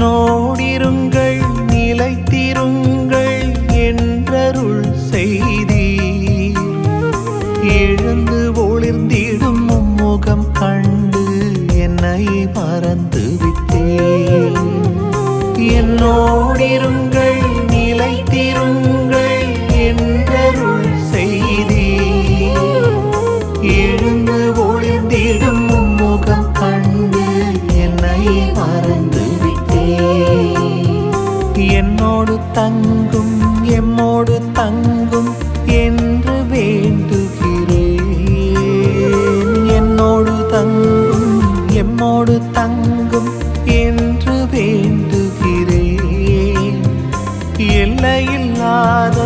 என்னோடிருங்கள் நிலைத்திருங்கள் என்றருள் செய்தி எழுந்து ஒளிர்ந்திடும் முகம் கண்டு என்னை மறந்து விட்டேன் என்னோடிருங்கள் நிலைத்திருங்கள் தங்கும் எம்மோடு தங்கும் என்று வேண்டுகிறேன். என்னோடு தங்கும் எம்மோடு தங்கும் என்று வேண்டுகிறேன். எல்லையில்லாத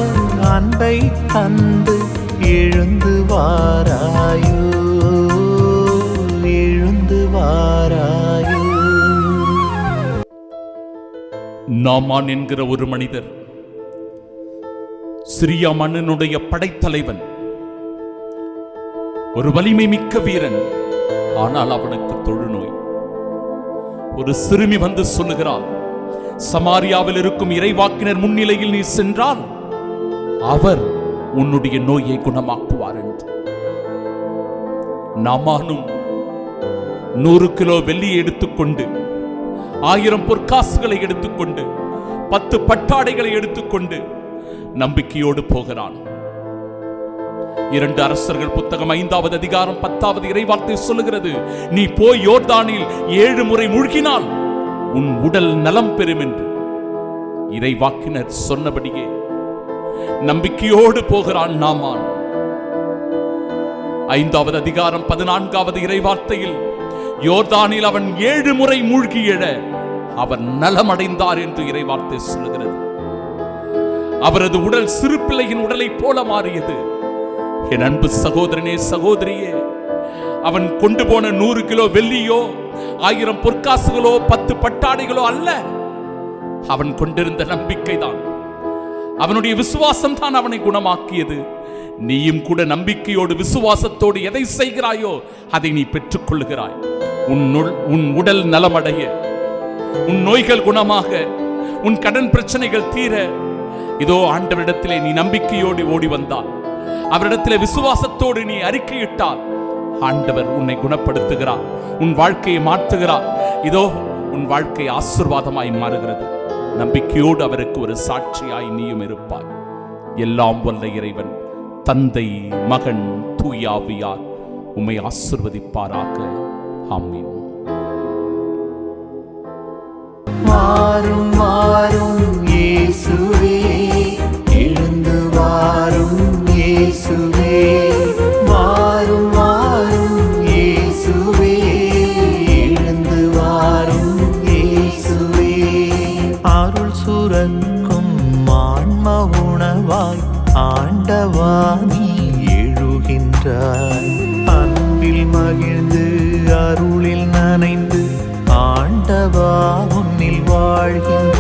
அன்பை தந்து எழுந்து வாராயோ? நாமான் என்கிற ஒரு மனிதர் சிரியா மன்னனுடைய படைத்தலைவன் ஒரு வலிமை மிக்க வீரன் ஆனால் அவனுக்கு தொழுநோய். ஒரு சிறுமி வந்து சொல்லுகிறாள் சமாரியாவில் இருக்கும் இறைவாக்கினர் முன்னிலையில் நீ சென்றால் அவர் உன்னுடைய நோயை குணமாக்குவார் என்று. நாமானும் நூறு கிலோ வெள்ளி எடுத்துக்கொண்டு ஆயிரம் பொற்காசுகளை எடுத்துக்கொண்டு பத்து பட்டாடைகளை எடுத்துக்கொண்டு நம்பிக்கையோடு போகிறான். இரண்டு அரசர்கள் புத்தகம் ஐந்தாவது அதிகாரம் பத்தாவது இறைவார்த்தை சொல்லுகிறது நீ போய் யோர்தானில் ஏழு முறை மூழ்கினால் உன் உடல் நலம் பெறும் என்று. இறைவாக்கினர் சொன்னபடியே நம்பிக்கையோடு போகிறான் நாமான். ஐந்தாவது அதிகாரம் பதினான்காவது இறைவார்த்தையில் யோர்தானில் அவன் ஏழு முறை மூழ்கி எழ அவன் நலமடைந்தார் என்று இறைவார்த்தை சொல்லுகிறது. அவரது உடல் சிறு பிள்ளையின் உடலை போல மாறியது. என் அன்பு சகோதரனே சகோதரியே அவன் கொண்டு போன நூறு கிலோ வெள்ளியோ ஆயிரம் பொற்காசுகளோ பத்து பட்டாடைகளோ அல்ல. அவன் கொண்டிருந்த நம்பிக்கைதான். அவனுடைய விசுவாசம் தான் அவனை குணமாக்கியது. நீயும் கூட நம்பிக்கையோடு விசுவாசத்தோடு எதை செய்கிறாயோ அதை நீ பெற்றுக்கொள்கிறாய் உன் உன் உடல் நலமடைய உன் நோய்கள் குணமாக உன் கடன் பிரச்சனைகள் தீர இதோ ஆண்டவரிடத்திலே நீ நம்பிக்கையோடு ஓடி வந்தால் அவரிடத்திலே விசுவாசத்தோடு நீ அறிக்கையிட்டால் ஆண்டவர் உன்னை குணப்படுத்துகிறார் உன் வாழ்க்கையை மாற்றுகிறார். இதோ உன் வாழ்க்கை ஆசிர்வாதமாய் மாறுகிறது. நம்பிக்கையோடு அவருக்கு ஒரு சாட்சியாய் நீயும் இருப்பாய். எல்லாம் வல்ல இறைவன். தந்தை மகன் தூயாவியார் உம்மை ஆசிர்வதிப்பாராக. ஆமீன். ஆண்டவா நீ எழுகின்றாய். அன்பில் மகிழ்ந்து அருளில் நனைந்து ஆண்டவா உன்னில் வாழ்கின்ற